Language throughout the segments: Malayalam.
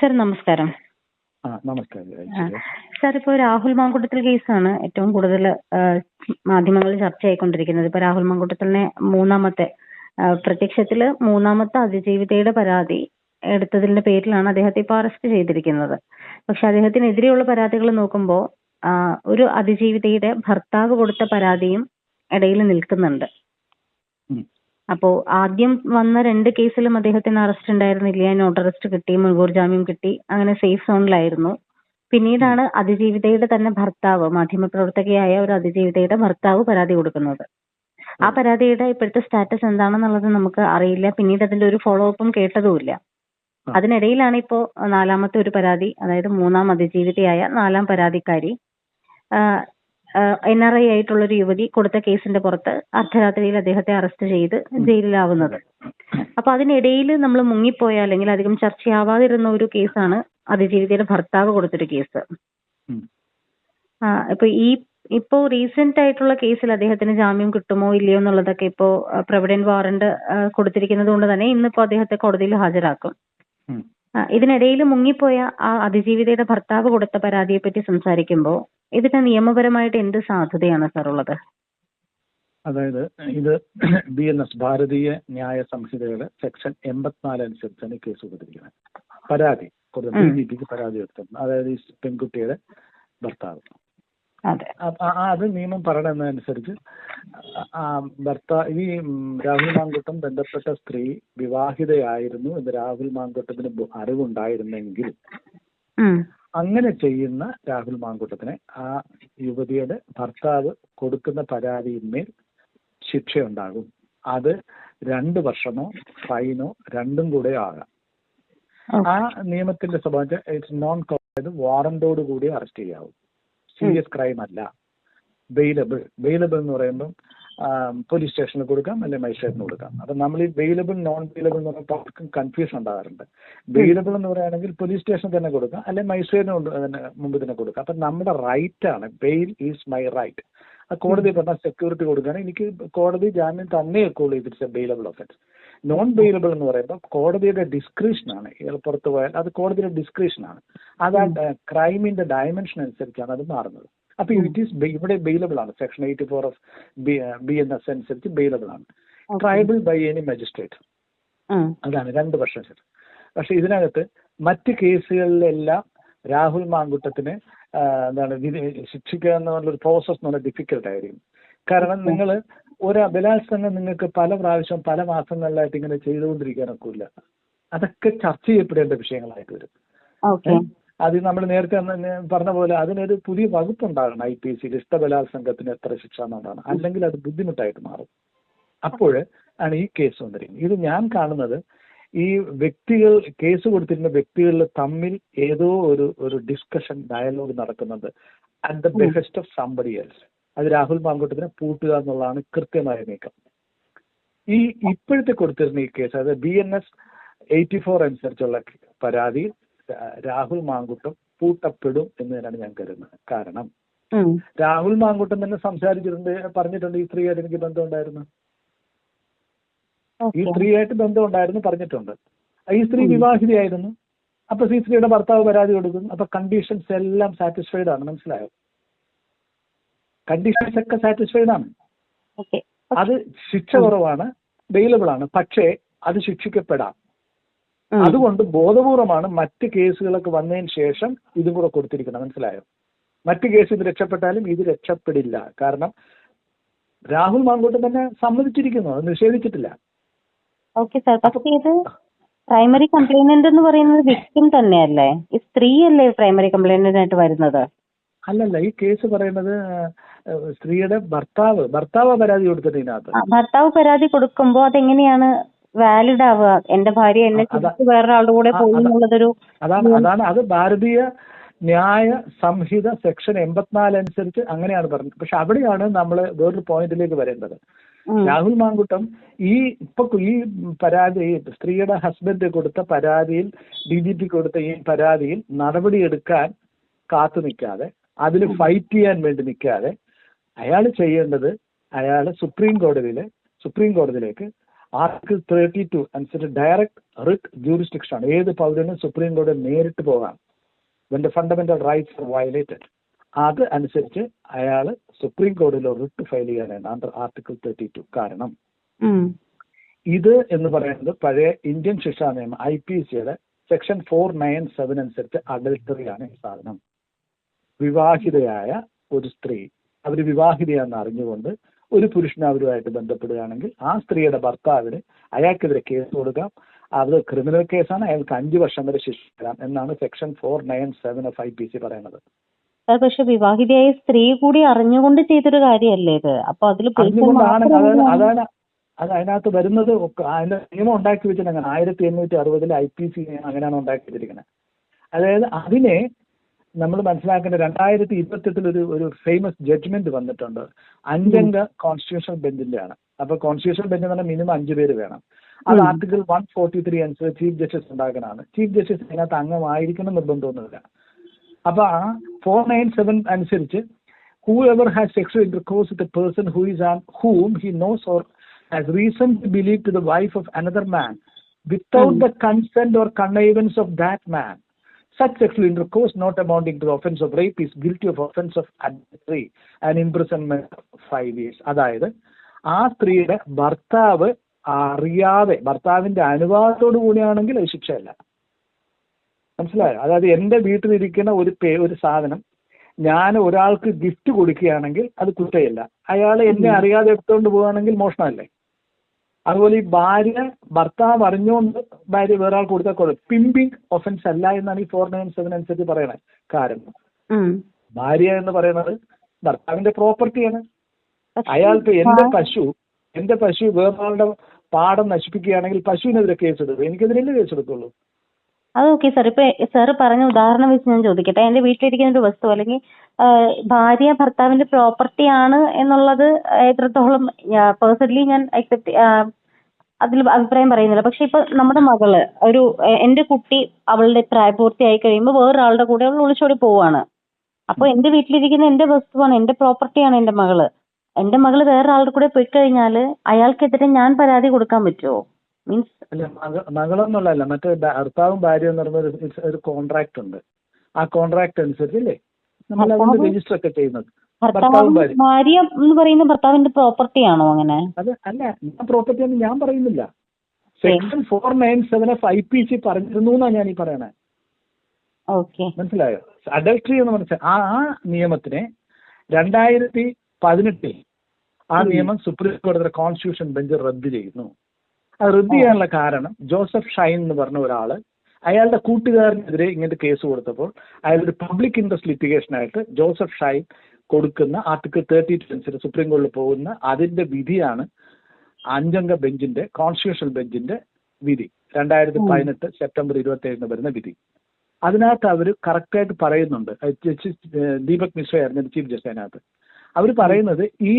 സർ നമസ്കാരം. സാർ ഇപ്പോൾ രാഹുൽ മാങ്കുട്ടത്തിൽ കേസാണ് ഏറ്റവും കൂടുതൽ മാധ്യമങ്ങളിൽ ചർച്ചയായിക്കൊണ്ടിരിക്കുന്നത്. ഇപ്പൊ രാഹുൽ മാങ്കുട്ടത്തിലിനെ മൂന്നാമത്തെ പ്രത്യക്ഷത്തിൽ മൂന്നാമത്തെ അതിജീവിതയുടെ പരാതി എടുത്തതിന്റെ പേരിലാണ് അദ്ദേഹത്തെ ഇപ്പോൾ അറസ്റ്റ് ചെയ്തിരിക്കുന്നത്. പക്ഷെ അദ്ദേഹത്തിനെതിരെയുള്ള പരാതികൾ നോക്കുമ്പോൾ ഒരു അതിജീവിതയുടെ ഭർത്താവ് കൊടുത്ത പരാതിയും ഇടയിൽ നിൽക്കുന്നുണ്ട്. അപ്പോ ആദ്യം വന്ന രണ്ട് കേസിലും അദ്ദേഹത്തിന് അറസ്റ്റ് ഉണ്ടായിരുന്നില്ല നോട്ട് അറസ്റ്റ് കിട്ടി മുൻകൂർ ജാമ്യം കിട്ടി. അങ്ങനെ സേഫ് സോണിലായിരുന്നു പിന്നീടാണ് അതിജീവിതയുടെ തന്നെ ഭർത്താവ് മാധ്യമപ്രവർത്തകയായ ഒരു അതിജീവിതയുടെ ഭർത്താവ് പരാതി കൊടുക്കുന്നത്. ആ പരാതിയുടെ ഇപ്പോഴത്തെ സ്റ്റാറ്റസ് എന്താണെന്നുള്ളത് നമുക്ക് അറിയില്ല. പിന്നീട് അതിന്റെ ഒരു ഫോളോ അപ്പും കേട്ടതുമില്ല അതിനിടയിലാണ് ഇപ്പോ നാലാമത്തെ ഒരു പരാതി അതായത് മൂന്നാം അതിജീവിതയായ നാലാം പരാതിക്കാരി. എൻ ആർ ഐ ആയിട്ടുള്ള ഒരു യുവതി കൊടുത്ത കേസിന്റെ പുറത്ത് അർദ്ധരാത്രിയിൽ അദ്ദേഹത്തെ അറസ്റ്റ് ചെയ്ത് ജയിലിലാവുന്നത്. അപ്പൊ അതിനിടയിൽ നമ്മൾ മുങ്ങിപ്പോയ അല്ലെങ്കിൽ അധികം ചർച്ചയാവാതിരുന്ന ഒരു കേസാണ് അതിജീവിതയുടെ ഭർത്താവ് കൊടുത്തൊരു കേസ്. ഇപ്പൊ ഈ ഇപ്പോ റീസെന്റ് ആയിട്ടുള്ള കേസിൽ അദ്ദേഹത്തിന് ജാമ്യം കിട്ടുമോ ഇല്ലയോ എന്നുള്ളതൊക്കെ ഇപ്പോ പ്രൊവിഡന്റ് വാറന്റ് കൊടുത്തിരിക്കുന്നത് കൊണ്ട് തന്നെ ഇന്നിപ്പോ അദ്ദേഹത്തെ കോടതിയിൽ ഹാജരാക്കും. ഇതിനിടയിൽ മുങ്ങിപ്പോയ ആ അതിജീവിതയുടെ ഭർത്താവ് കൊടുത്ത പരാതിയെ പറ്റി സംസാരിക്കുമ്പോൾ ഇതിന് നിയമപരമായിട്ട് എന്ത് സാധ്യതയാണ് സാർ ഉള്ളത്? അതായത് ഇത് ബി എൻ എസ് ഭാരതീയ ന്യായ സംഹിതയുടെ സെക്ഷൻ എൺപത്തിനാല് അനുസരിച്ചാണ് ഈ കേസ് കൊടുത്തിരിക്കുന്നത്. പരാതി ബി ജെ പിക്ക് പരാതി കൊടുത്തത് അതായത് ഈ പെൺകുട്ടിയുടെ ഭർത്താവ്. അതെ. നിയമം പറയണതനുസരിച്ച് ആ ഭർത്താ ഈ രാഹുൽ മാങ്കുട്ടം ബന്ധപ്പെട്ട സ്ത്രീ വിവാഹിതയായിരുന്നു എന്ന് രാഹുൽ മാങ്കുട്ടത്തിന് അറിവുണ്ടായിരുന്നെങ്കിൽ. അങ്ങനെ ചെയ്യുന്ന രാഹുൽ മാങ്കുട്ടത്തിന് ആ യുവതിയുടെ ഭർത്താവ് കൊടുക്കുന്ന പരാതിയിന്മേൽ ശിക്ഷയുണ്ടാകും. അത് രണ്ട് വർഷമോ ഫൈനോ രണ്ടും കൂടെ ആകാം. ആ നിയമത്തിന്റെ സ്വഭാവം ഇറ്റ്സ് നോൺ അതായത് വാറന്റോട് കൂടി അറസ്റ്റ് ചെയ്യാവും. സീരിയസ് ക്രൈം അല്ല ബെയിലബിൾ. ബെയിലബിൾ എന്ന് പറയുമ്പോൾ പോലീസ് സ്റ്റേഷനിൽ കൊടുക്കാം അല്ലെങ്കിൽ മജിസ്ട്രേറ്റിന് കൊടുക്കാം. അപ്പൊ നമ്മൾ ഈ വെയിലബിൾ നോൺ വെയിലബിൾ എന്ന് പറഞ്ഞാൽ പലർക്കും കൺഫ്യൂഷൻ ഉണ്ടാകാറുണ്ട്. വെയിലബിൾ എന്ന് പറയുകയാണെങ്കിൽ പോലീസ് സ്റ്റേഷനിൽ തന്നെ കൊടുക്കാം അല്ലെങ്കിൽ മജിസ്ട്രേറ്റിന് കൊണ്ട് തന്നെ മുമ്പ് തന്നെ കൊടുക്കാം. അപ്പൊ നമ്മുടെ റൈറ്റ് ആണ്. വെയിൽ ഈസ് മൈ റൈറ്റ് ആ കോടതി പറഞ്ഞാൽ സെക്യൂരിറ്റി കൊടുക്കുകയാണെങ്കിൽ എനിക്ക് കോടതി ജാമ്യം തന്നെ വെക്കുള്ളൂ it's a bailable offence non bailable എന്ന് പറയുമ്പോൾ കോടതിയുടെ ഡിസ്ക്രിപ്ഷൻ ആണ്. ഇയാൾ പുറത്തു പോയാൽ അത് കോടതിയുടെ ഡിസ്ക്രിപ്ഷൻ ആണ്. അത് ആ ക്രൈമിന്റെ ഡയമെൻഷൻ അനുസരിച്ചാണ് അത് മാറുന്നത്. അപ്പൊ ഇറ്റ് ഈസ് ഇവിടെ ബെയിലബിൾ ആണ്. Section eighty four of B N S അനുസരിച്ച് ബെയിലബിൾ ആണ്. ട്രൈബൽ ബൈ എനി മജിസ്ട്രേറ്റ് അതാണ് രണ്ട് വർഷം ശരി പക്ഷെ ഇതിനകത്ത് മറ്റ് കേസുകളിലെല്ലാം രാഹുൽ മാങ്കുട്ടത്തിന് എന്താണ് ശിക്ഷിക്കുക എന്നുള്ളൊരു പ്രോസസ് എന്ന് പറഞ്ഞാൽ ഡിഫിക്കൽട്ട് ആയിരിക്കും. കാരണം നിങ്ങൾ ഒരു ബലാത്സംഗം നിങ്ങൾക്ക് പല പ്രാവശ്യം പല മാസങ്ങളിലായിട്ട് ഇങ്ങനെ ചെയ്തുകൊണ്ടിരിക്കാനൊക്കെ ഇല്ല. അതൊക്കെ ചർച്ച ചെയ്യപ്പെടേണ്ട വിഷയങ്ങളായിട്ട് വരും. അത് നമ്മൾ നേരത്തെ പറഞ്ഞ പോലെ അതിനൊരു പുതിയ വകുപ്പുണ്ടാകണം ഐ പി സിയിൽ ഇഷ്ടബലാത്സംഗത്തിന് എത്ര ശിക്ഷ എന്നുള്ളതാണ്. അല്ലെങ്കിൽ അത് ബുദ്ധിമുട്ടായിട്ട് മാറും. അപ്പോൾ ആണ് ഈ കേസ് വന്നിരിക്കുന്നത്. ഇത് ഞാൻ കാണുന്നത് ഈ വ്യക്തികൾ കേസ് കൊടുത്തിരുന്ന വ്യക്തികളിൽ തമ്മിൽ ഏതോ ഒരു ഒരു ഡിസ്കഷൻ ഡയലോഗ് നടക്കുന്നത് at the best of somebody else അത് രാഹുൽ മാങ്കൂട്ടത്തിനെ പൂട്ടുക എന്നുള്ളതാണ് കൃത്യമായ നീക്കം. ഈ ഇപ്പോഴത്തെ കൊടുത്തിരുന്ന ഈ കേസ് അതായത് B N S eighty four അനുസരിച്ചുള്ള പരാതി രാഹുൽ മാങ്കുട്ടും പൂട്ടപ്പെടും എന്ന് തന്നെയാണ് ഞാൻ കരുതുന്നത്. കാരണം രാഹുൽ മാങ്കുട്ടം തന്നെ സംസാരിച്ചിട്ടുണ്ട് പറഞ്ഞിട്ടുണ്ട് ഈ സ്ത്രീയായിട്ട് എനിക്ക് ബന്ധമുണ്ടായിരുന്നു. ഈ സ്ത്രീയായിട്ട് ബന്ധമുണ്ടായിരുന്നു പറഞ്ഞിട്ടുണ്ട്. ഈ സ്ത്രീ വിവാഹിതയായിരുന്നു. അപ്പൊ ഈ സ്ത്രീയുടെ ഭർത്താവ് പരാതി കൊടുക്കുന്നു. അപ്പൊ കണ്ടീഷൻസ് എല്ലാം സാറ്റിസ്ഫൈഡ് ആണ്. മനസ്സിലായോ? കണ്ടീഷൻസ് ഒക്കെ സാറ്റിസ്ഫൈഡ് ആണ്. അത് ശിക്ഷ കുറവാണ് ബെയിലബിൾ ആണ്. പക്ഷേ അത് ശിക്ഷിക്കപ്പെടാം. അതുകൊണ്ട് ബോധപൂർവമാണ് മറ്റ് കേസുകളൊക്കെ വന്നതിന് ശേഷം ഇതും കൂടെ കൊടുത്തിരിക്കണം മനസ്സിലായോ? മറ്റ് കേസ് ഇത് രക്ഷപ്പെട്ടാലും ഇത് രക്ഷപ്പെടില്ല. കാരണം രാഹുൽ മാങ്കൂട്ടം തന്നെ സമ്മതിച്ചിരിക്കുന്നു. അത് നിഷേധിച്ചിട്ടില്ല. Okay sir. പക്ഷേ ഇത് പ്രൈമറി കംപ്ലൈനന്റ് എന്ന് പറയുന്നത് വിക്ടിം തന്നെയല്ലേ? ഈ സ്ത്രീയല്ലേ പ്രൈമറി കംപ്ലൈനന്റ് ആയിട്ട് വരുന്നത്? അല്ലല്ല ഈ കേസ് പറയുന്നത് സ്ത്രീയുടെ ഭർത്താവ്. ഭർത്താവ് പരാതി കൊടുത്തിട്ട് ഇതിനകത്ത്. ഭർത്താവ് പരാതി കൊടുക്കുമ്പോ അതെങ്ങനെയാണ് വാലിഡ് ആവുക. എന്റെ ഭാര്യ എന്നെ തിരിച്ച് വേറൊരാളുടെ കൂടെ പോയി എന്നുള്ളതൊരു അതാണ് അതാണ്. അത് ഭാരതീയ ന്യായ സംഹിത സെക്ഷൻ എൺപത്തിനാല് അനുസരിച്ച് അങ്ങനെയാണ് പറഞ്ഞത്. പക്ഷെ അവിടെയാണ് നമ്മൾ വേറൊരു പോയിന്റിലേക്ക് വരേണ്ടത്. രാഹുൽ മാങ്കുട്ടം ഈ ഇപ്പൊ ഈ പരാതി സ്ത്രീയുടെ ഹസ്ബൻഡ് കൊടുത്ത പരാതിയിൽ ഡി ജി പി കൊടുത്ത ഈ പരാതിയിൽ നടപടിയെടുക്കാൻ കാത്തു നിൽക്കാതെ അതിൽ ഫൈറ്റ് ചെയ്യാൻ വേണ്ടി നിൽക്കാതെ അയാൾ ചെയ്യേണ്ടത് അയാൾ സുപ്രീം കോടതിയിൽ സുപ്രീം കോടതിയിലേക്ക് ആർട്ടിക്കിൾ തേർട്ടി ടു അനുസരിച്ച് ഡയറക്റ്റ് റിട്ട് ജൂറിസ്ഡിക്ഷൻ ആണ് ഏത് പൗരനും സുപ്രീം കോടതി നേരിട്ട് പോകാം. When the fundamental rights are violated അത് അനുസരിച്ച് അയാൾ സുപ്രീം കോടതിയിൽ റിട്ട് ഫയൽ ചെയ്യാനാണ് അണ്ടർ ആർട്ടിക്കിൾ തേർട്ടി ടു കാരണം ഇത് എന്ന് പറയുന്നത് പഴയ ഇന്ത്യൻ ശിക്ഷാ നിയമം ഐ പി സിയുടെ സെക്ഷൻ ഫോർ നയൻ സെവൻ അനുസരിച്ച് അഡൽട്ടറി ആണ് ഈ സാധനം. വിവാഹിതയായ ഒരു സ്ത്രീ. അവർ വിവാഹിതയാണെന്ന് അറിഞ്ഞുകൊണ്ട് ഒരു പുരുഷൻ അവരുമായിട്ട് ബന്ധപ്പെടുകയാണെങ്കിൽ ആ സ്ത്രീയുടെ ഭർത്താവിന് അയാൾക്കെതിരെ കേസ് കൊടുക്കാം. അത് ക്രിമിനൽ കേസാണ്. അയാൾക്ക് അഞ്ചു വർഷം വരെ ശിക്ഷ തരാം എന്നാണ് section four nine seven of I P C പറയുന്നത്. പക്ഷെ വിവാഹിതയായ സ്ത്രീ കൂടി അറിഞ്ഞുകൊണ്ട് ചെയ്തൊരു കാര്യമല്ലേ ഇത്? അപ്പൊ അതിൽ അതാണ് അത് അതിനകത്ത് വരുന്നത് അതിന്റെ നിയമം ഉണ്ടാക്കി വെച്ചിട്ടുണ്ട് ആയിരത്തി എണ്ണൂറ്റി അറുപതിൽ ഐ പി സി അങ്ങനെയാണ് ഉണ്ടാക്കി വെച്ചിരിക്കുന്നത് അതായത് അതിനെ നമ്മൾ മനസ്സിലാക്കേണ്ട രണ്ടായിരത്തി ഇരുപത്തെട്ടിൽ ഒരു ഒരു ഫേമസ് ജഡ്ജ്മെന്റ് വന്നിട്ടുണ്ട്. അഞ്ചംഗ കോൺസ്റ്റിറ്റ്യൂഷണൽ ബെഞ്ചിന്റെ ആണ് അപ്പൊ കോൺസ്റ്റിറ്റ്യൂഷണൽ ബെഞ്ച് എന്ന് പറഞ്ഞാൽ മിനിമം അഞ്ച് പേര് വേണം. അത്. ആർട്ടിക്കിൾ വൺ ഫോർട്ടി ത്രീ അനുസരിച്ച് ചീഫ് ജസ്റ്റിസ് ഉണ്ടാക്കുന്നതാണ് ചീഫ് ജസ്റ്റിസ് അതിനകത്ത് അംഗമായിരിക്കണം നിർബന്ധമൊന്നുമില്ല. അപ്പൊ ആ ഫോർ നയൻ സെവൻ അനുസരിച്ച് whoever has sexual with a person who is and he knows or has reason to to to the wife of another man without Mm. the consent or connivance of that man such sexual intercourse not amounting to the offense of rape is guilty of offense of adultery and imprisonment of five years. അതായത് ആ സ്ത്രീയുടെ ഭർത്താവ് അറിയാതെ ഭർത്താവിന്റെ അനുവാദത്തോടു കൂടിയാണെങ്കിൽ അത് ശിക്ഷയല്ല. മനസ്സിലായോ? അതായത് എന്റെ വീട്ടിലിരിക്കുന്ന ഒരു പേ ഒരു സാധനം ഞാൻ ഒരാൾക്ക് ഗിഫ്റ്റ് കൊടുക്കുകയാണെങ്കിൽ അത് കുറ്റയല്ല അയാൾ എന്നെ അറിയാതെ എടുത്തുകൊണ്ട് പോവുകയാണെങ്കിൽ മോഷണമല്ലേ? അതുപോലെ ഈ ഭാര്യ ഭർത്താവ് അറിഞ്ഞുകൊണ്ട് ഭാര്യ വേറെ ആൾ കൊടുത്താൽ കുഴപ്പം പിമ്പിങ് ഒഫൻസ് അല്ല എന്നാണ് ഈ ഫോർ നയൻ സെവൻ അനുസരിച്ച് പറയണത് കാരണം ഭാര്യ എന്ന് പറയുന്നത് ഭർത്താവിന്റെ പ്രോപ്പർട്ടിയാണ് അയാൾക്ക് എന്റെ പശു എന്റെ പശു വേറൊരാളുടെ പാടം നശിപ്പിക്കുകയാണെങ്കിൽ പശുവിനെതിരെ കേസെടുക്കും എനിക്കെതിരല്ലേ കേസെടുക്കുള്ളൂ അത് ഓക്കെ സാർ ഇപ്പൊ സാർ പറഞ്ഞ ഉദാഹരണം വെച്ച് ഞാൻ ചോദിക്കട്ടെ. എന്റെ വീട്ടിലിരിക്കുന്ന ഒരു വസ്തു അല്ലെങ്കിൽ ഭാര്യ ഭർത്താവിന്റെ പ്രോപ്പർട്ടി ആണ് എന്നുള്ളത് എത്രത്തോളം പേഴ്സണലി ഞാൻ അക്സെപ്റ്റ് അതിൽ അഭിപ്രായം പറയുന്നില്ല. പക്ഷെ ഇപ്പൊ നമ്മുടെ മകൾ ഒരു എന്റെ കുട്ടി അവളുടെ പ്രായപൂർത്തിയായി കഴിയുമ്പോൾ വേറൊരാളുടെ കൂടെ അവൾ ഒളിച്ചോടി പോവാണ്. അപ്പൊ എന്റെ വീട്ടിലിരിക്കുന്ന എന്റെ വസ്തുവാണ് എന്റെ പ്രോപ്പർട്ടിയാണ് എന്റെ മകൾ. എന്റെ മകൾ വേറൊരാളുടെ കൂടെ പോയി കഴിഞ്ഞാൽ അയാൾക്കെതിരെ ഞാൻ പരാതി കൊടുക്കാൻ പറ്റുമോ മീൻസ് അല്ല മക മകളെന്നുള്ളതല്ല മറ്റേ ഭർത്താവും ഭാര്യയും എന്ന് പറയുന്ന ഒരു ഒരു കോൺട്രാക്ട് ഉണ്ട്. ആ കോൺട്രാക്ട് അനുസരിച്ച് അല്ലേ നമ്മൾ അതിന്റെ രജിസ്റ്റർ ഒക്കെ ചെയ്യുന്നത്. ഭർത്താവ് ഭാര്യ എന്ന് പറയുന്ന ഭർത്താവിന്റെ പ്രോപ്പർട്ടി ആണോ അങ്ങനെ? അത് അല്ല ഞാൻ പ്രോപ്പർട്ടി എന്ന് ഞാൻ പറയുന്നില്ല. Section four nine seven of I P C പറഞ്ഞിരുന്നു എന്നാണ് ഞാൻ ഈ പറയണേ. ഓക്കെ മനസ്സിലായോ? അഡൽട്ടറി എന്ന് പറഞ്ഞ ആ ആ നിയമത്തിനെ രണ്ടായിരത്തി പതിനെട്ടിൽ ആ നിയമം സുപ്രീം കോടതിയുടെ കോൺസ്റ്റിറ്റ്യൂഷൻ ബെഞ്ച് റദ്ദ് ചെയ്യുന്നു. റദ്ദ് ചെയ്യാനുള്ള കാരണം ജോസഫ് ഷൈൻ എന്ന് പറഞ്ഞ ഒരാൾ അയാളുടെ കൂട്ടുകാരനെതിരെ ഇങ്ങനത്തെ കേസ് കൊടുത്തപ്പോൾ അയാളൊരു പബ്ലിക് ഇൻട്രസ്റ്റ് ലിറ്റിഗേഷൻ ആയിട്ട് ജോസഫ് ഷൈൻ കൊടുക്കുന്ന ആർട്ടിക്കിൾ തേർട്ടി ടു അനുസരിച്ച് സുപ്രീം കോടതിയിൽ പോകുന്ന അതിന്റെ വിധിയാണ് അഞ്ചംഗ ബെഞ്ചിന്റെ കോൺസ്റ്റിറ്റ്യൂഷണൽ ബെഞ്ചിന്റെ വിധി. രണ്ടായിരത്തി പതിനെട്ട് സെപ്റ്റംബർ ഇരുപത്തി ഏഴിന് വരുന്ന വിധി. അതിനകത്ത് അവർ കറക്റ്റായിട്ട് പറയുന്നുണ്ട്. ദീപക് മിശ്ര ആയിരുന്നു ചീഫ് ജസ്റ്റിസ് അതിനകത്ത് അവർ പറയുന്നത് ഈ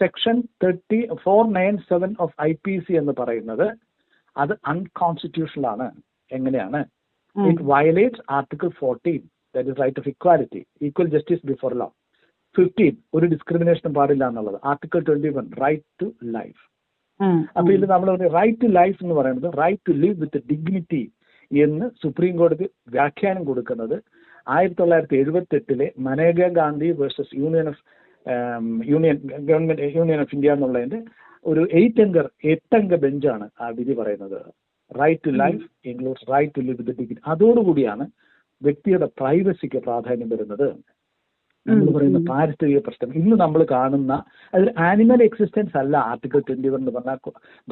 section thirty four nine seven of I P C എന്ന് പറയുന്നത് അത് അൺകോൺസ്റ്റിറ്റ്യൂഷണൽ ആണ്. എങ്ങനെയാണ്? It violates article fourteen that is right of equality equal justice before law fifteen ഒരു ഡിസ്ക്രിമിനേഷനും പാടില്ല എന്നുള്ളത്. Article twenty one right to life അപ്പൊ ഇതിൽ നമ്മൾ റൈറ്റ് ടു ലൈഫ് എന്ന് പറയുന്നത് right to live with dignity എന്ന് സുപ്രീം കോടതി വ്യാഖ്യാനം കൊടുക്കുന്നത് ആയിരത്തി തൊള്ളായിരത്തി എഴുപത്തി എട്ടിലെ Maneka Gandhi versus union of union government union of India എന്നുള്ളതിന്റെ ഒരു എയ്റ്റ് അംഗ എട്ടംഗ ബെഞ്ചാണ് ആ വിധി പറയുന്നത്. Right to life includes right to live with degree അതോടുകൂടിയാണ് വ്യക്തിയുടെ പ്രൈവസിക്ക് പ്രാധാന്യം വരുന്നത്. നമ്മൾ പറയുന്ന പാരിസ്ഥിതിക പ്രശ്നം. ഇന്ന് നമ്മൾ കാണുന്ന അതിൽ ആനിമൽ എക്സിസ്റ്റൻസ് അല്ല ആർട്ടിക്കിൾ ട്വന്റി വൺ എന്ന് പറഞ്ഞാൽ